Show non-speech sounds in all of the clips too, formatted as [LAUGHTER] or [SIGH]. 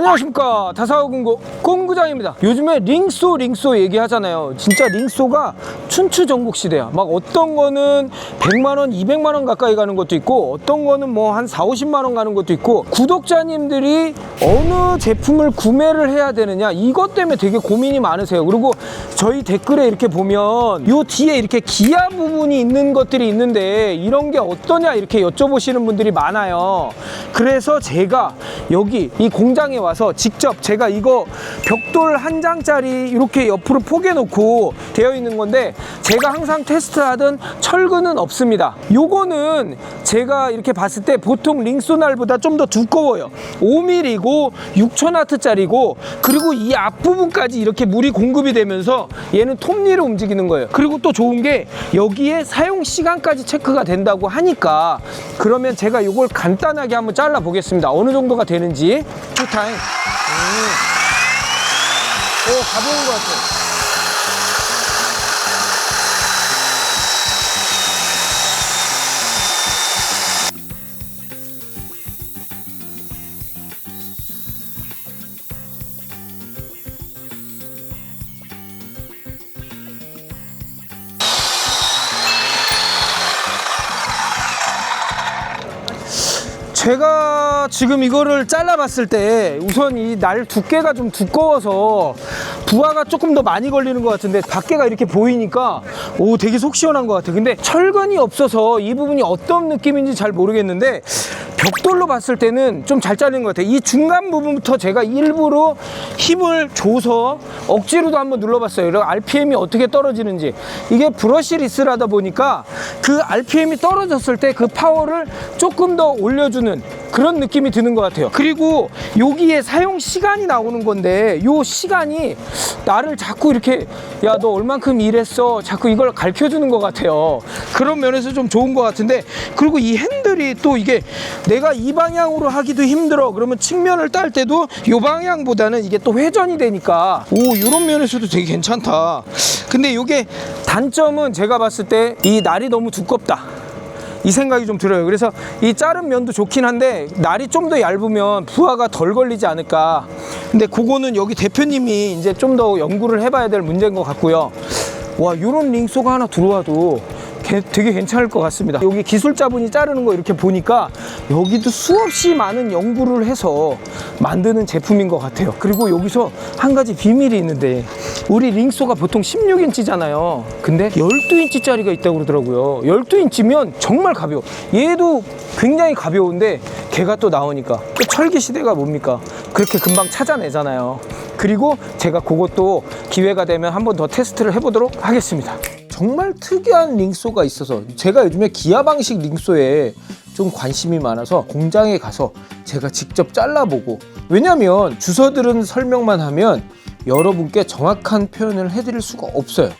안녕하십니까. 다사오공고 공구장입니다. 요즘에 링소 링소 얘기하잖아요. 진짜 링소가 춘추 전국 시대야. 막 어떤 거는 100만원 200만원 가까이 가는 것도 있고 어떤 거는 뭐 한 4, 50만원 가는 것도 있고 구독자님들이 어느 제품을 구매를 해야 되느냐 이것 때문에 되게 고민이 많으세요. 그리고 저희 댓글에 이렇게 보면 요 뒤에 이렇게 기아 부분이 있는 것들이 있는데 이런 게 어떠냐 이렇게 여쭤보시는 분들이 많아요. 그래서 제가 여기 이 공장에 와서 직접 제가 이거 벽돌 한 장짜리 이렇게 옆으로 포개 놓고 되어 있는 건데 제가 항상 테스트하던 철근은 없습니다. 요거는 제가 이렇게 봤을 때 보통 링소날보다 좀 더 두꺼워요. 5mm고 6000와트 짜리고 그리고 이 앞부분까지 이렇게 물이 공급이 되면서 얘는 톱니로 움직이는 거예요. 그리고 또 좋은 게 여기에 사용 시간까지 체크가 된다고 하니까 그러면 제가 이걸 간단하게 한번 잘라 보겠습니다. 어느 정도가 되는지. 투타임 오. 가보는 것 같아 제가 지금 이거를 잘라봤을 때 우선 이 날 두께가 좀 두꺼워서 부하가 조금 더 많이 걸리는 것 같은데 밖에가 이렇게 보이니까 오 되게 속 시원한 것 같아요. 근데 철근이 없어서 이 부분이 어떤 느낌인지 잘 모르겠는데 벽돌로 봤을 때는 좀잘 잘리는 것 같아요. 이 중간 부분부터 제가 일부러 힘을 줘서 억지로도 한번 눌러봤어요. 이런 RPM이 어떻게 떨어지는지. 이게 브러쉬 리스라다 보니까 그 RPM이 떨어졌을 때 그 파워를 조금 더 올려주는 그런 느낌이 드는 것 같아요. 그리고 여기에 사용 시간이 나오는 건데 요 시간이 나를 자꾸 이렇게 야 너 얼만큼 일했어? 자꾸 이걸 가르쳐 주는 것 같아요. 그런 면에서 좀 좋은 것 같은데 그리고 이 핸들이 또 이게 내가 이 방향으로 하기도 힘들어. 그러면 측면을 딸 때도 이 방향보다는 이게 또 회전이 되니까. 오 이런 면에서도 되게 괜찮다. 근데 이게 단점은 제가 봤을 때 이 날이 너무 두껍다 이 생각이 좀 들어요. 그래서 이 자른 면도 좋긴 한데 날이 좀 더 얇으면 부하가 덜 걸리지 않을까. 근데 그거는 여기 대표님이 이제 좀 더 연구를 해봐야 될 문제인 것 같고요. 와, 요런 링소가 하나 들어와도 개- 되게 괜찮을 것 같습니다. 여기 기술자분이 자르는 거 이렇게 보니까 여기도 수없이 많은 연구를 해서 만드는 제품인 것 같아요. 그리고 여기서 한 가지 비밀이 있는데 우리 링소가 보통 16인치잖아요. 근데 12인치짜리가 있다고 그러더라고요. 12인치면 정말 가벼워. 얘도 굉장히 가벼운데 걔가 또 나오니까 또 철기 시대가 뭡니까? 그렇게 금방 찾아내잖아요. 그리고 제가 그것도 기회가 되면 한 번 더 테스트를 해보도록 하겠습니다. 정말 특이한 링소가 있어서 제가 요즘에 기아 방식 링소에 좀 관심이 많아서 공장에 가서 제가 직접 잘라보고 왜냐면 주서들은 설명만 하면 여러분께 정확한 표현을 해드릴 수가 없어요.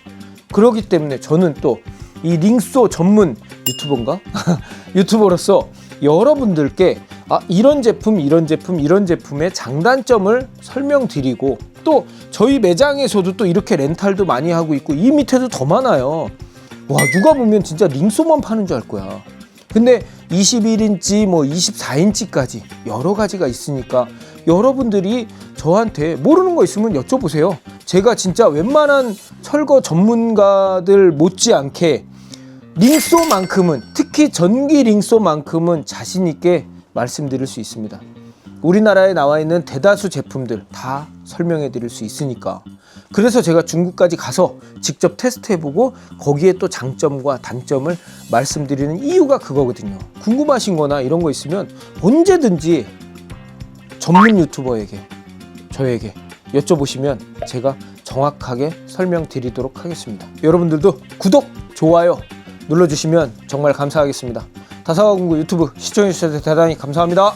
그렇기 때문에 저는 또 이 링소 전문 유튜버인가? [LAUGHS] 유튜버로서 여러분들께 아, 이런 제품, 이런 제품, 이런 제품의 장단점을 설명드리고 또 저희 매장에서도 또 이렇게 렌탈도 많이 하고 있고 이 밑에도 더 많아요. 와, 누가 보면 진짜 링소만 파는 줄 알 거야. 근데 21인치, 뭐 24인치까지 여러 가지가 있으니까 여러분들이 저한테 모르는 거 있으면 여쭤보세요. 제가 진짜 웬만한 철거 전문가들 못지않게 링소만큼은 특히 전기 링소만큼은 자신 있게 말씀드릴 수 있습니다. 우리나라에 나와 있는 대다수 제품들 다 설명해 드릴 수 있으니까. 그래서 제가 중국까지 가서 직접 테스트해 보고 거기에 또 장점과 단점을 말씀드리는 이유가 그거거든요. 궁금하신 거나 이런 거 있으면 언제든지 전문 유튜버에게 저에게 여쭤보시면 제가 정확하게 설명드리도록 하겠습니다. 여러분들도 구독, 좋아요 눌러주시면 정말 감사하겠습니다. 다사와 공구 유튜브 시청해주셔서 대단히 감사합니다.